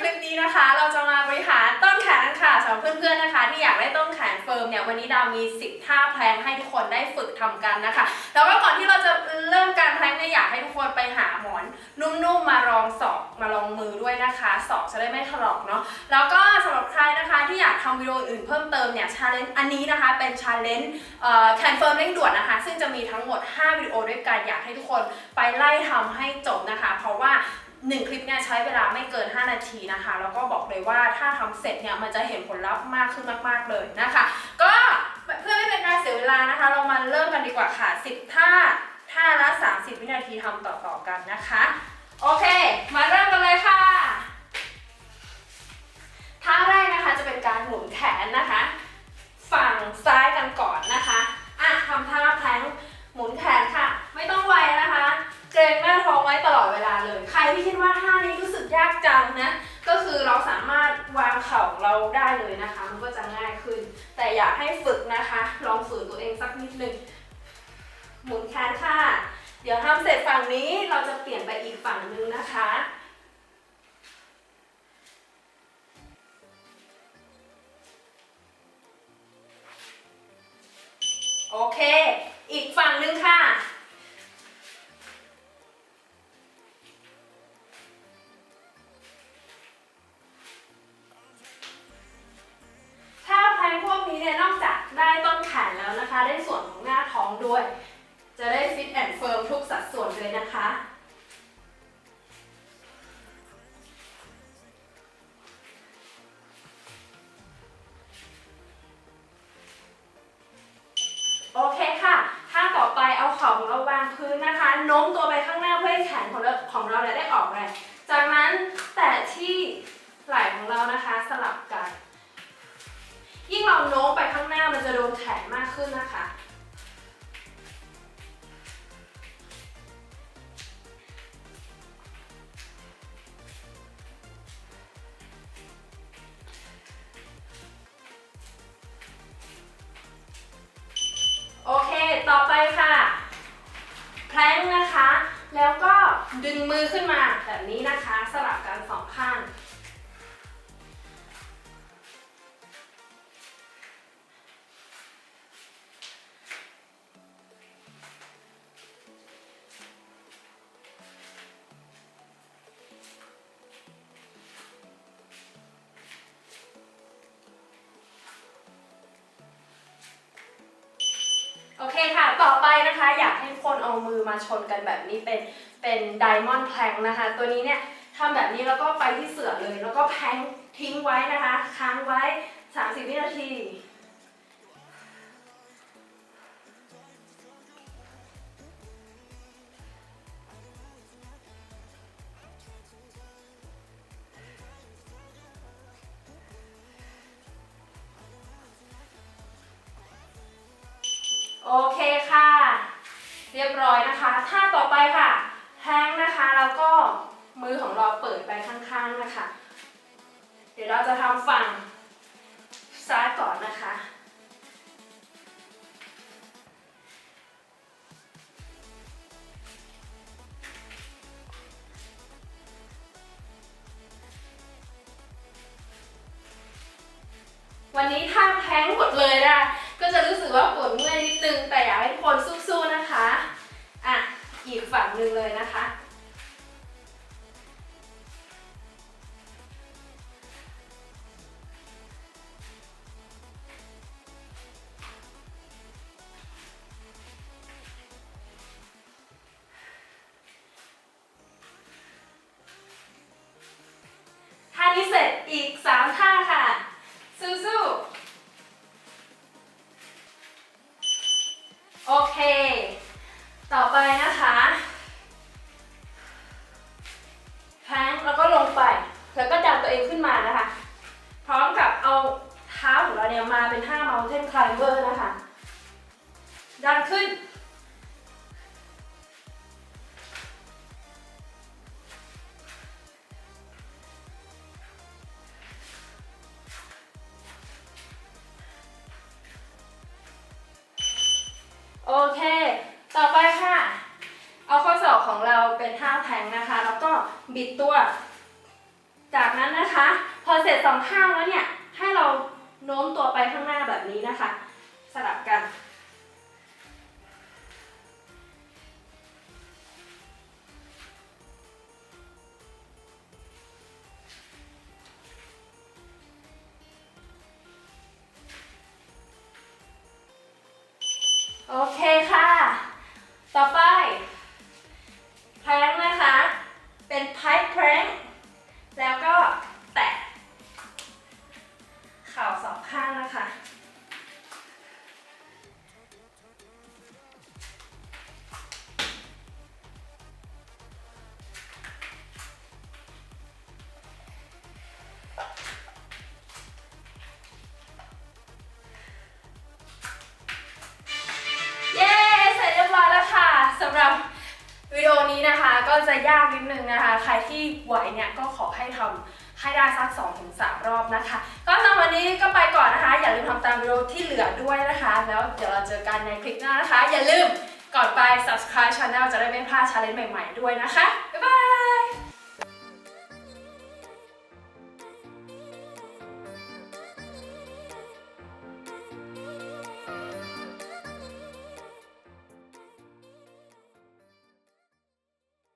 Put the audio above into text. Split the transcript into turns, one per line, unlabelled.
คลิปนี้นะคะ เราจะมาบริหารต้นแขนค่ะสำหรับเพื่อนๆนะคะ ที่อยากได้ต้นแขนเฟิร์มเนี่ยวันนี้ดาวมี10ท่าแพลงให้ทุกคนได้ฝึกทำกันนะคะแล้วก็ก่อนที่เราจะเริ่มการแพลงเนี่ยอยากให้ทุกคนไปหาหมอนนุ่มๆมารองศอกมาลองมือด้วยนะคะศอกจะได้ไม่ถลอกเนาะแล้วก็สำหรับใครนะคะที่อยากทำวิดีโออื่นเพิ่มเติมเนี่ยชาเลนจ์อันนี้นะคะเป็นชาเลนจ์แคนเฟิร์มเร่งด่วนนะคะ ซึ่งจะมีทั้งหมด 5 วิดีโอด้วยกันอยากให้ทุกคนไปไล่ทำให้จบนะคะ เพราะว่า หนึ่งคลิปเนี่ยใช้เวลาไม่เกิน 5 นาทีนะคะ แล้วก็บอกเลยว่าถ้าทำเสร็จเนี่ยมันจะเห็นผลลัพธ์มากขึ้นมากๆเลยนะคะ ก็เพื่อไม่เป็นการเสียเวลานะคะ เรามาเริ่มกันดีกว่าค่ะ 10 ท่า ท่าละ 30 วินาทีทำต่อๆกันนะคะ โอเค มาเริ่มกันเลยค่ะ นี้รู้สึกยากจังนะ ก็คือเราสามารถวางเข่าเราได้เลยนะคะ มันก็จะง่ายขึ้น แต่อยากให้ฝึกนะคะ ลองฝืนตัวเองสักนิดนึงหมุนแขนค่ะ เดี๋ยวทำเสร็จฝั่งนี้เราจะเปลี่ยนไปอีกฝั่งนึงนะคะโอเค นะคะ ได้ส่วนของหน้าท้องด้วย จะได้ฟิตแอนด์เฟิร์มทุกสัดส่วนเลยนะคะ ดึงมือขึ้นมาแบบนี้นะคะ สลับกันสองข้าง โอเคค่ะ ต่อไปนะคะ อยากให้ทุกคนเอามือมาชนกันแบบนี้เป็น เป็นไดมอนด์แพลงนะคะ ตัวนี้เนี่ยทำแบบนี้แล้วก็ไปที่เสือเลย แล้วก็แพลงทิ้งไว้นะคะ ค้างไว้ 30 วินาทีโอเคค่ะ เรียบร้อยนะคะ ท่าต่อไปค่ะ แทงนะคะแล้วก็มือของเราเปิดไปข้างๆนะคะ เดี๋ยวเราจะทำฝั่งซ้ายก่อนนะคะ วันนี้ท่าแท้งหมดเลยนะก็จะรู้สึกว่าปวดเมื่อยนิดนึงแต่อยากให้ทุกคนสู้ๆนะคะ อีกฝั่งหนึ่งเลยนะคะ ท่านี้เสร็จอีก 3 ท่าค่ะสู้ ดันขึ้น โอเค ต่อไปค่ะ เอาข้อศอกของเราเป็นท่าแทงนะคะ แล้วก็บิดตัว จากนั้นนะคะ พอเสร็จสองข้างแล้วเนี่ย ให้เราโน้มตัวไปข้างหน้าแบบนี้นะคะ สลับกัน โอเคค่ะ ต่อไปแพลง สำหรับวิดีโอนี้นะคะก็จะยากนิดนึงนะคะ ใครที่ไหวเนี่ยก็ขอให้ทำให้ได้สัก2-3 รอบนะคะ ก็สำหรับวันนี้ก็ไปก่อนนะคะ อย่าลืมทำตามวิดีโอที่เหลือด้วยนะคะ แล้วเดี๋ยวเราเจอกันในคลิปหน้านะคะ อย่าลืมก่อนไป subscribe channel จะได้ไม่พลาด challenge ใหม่ ๆ ด้วยนะคะ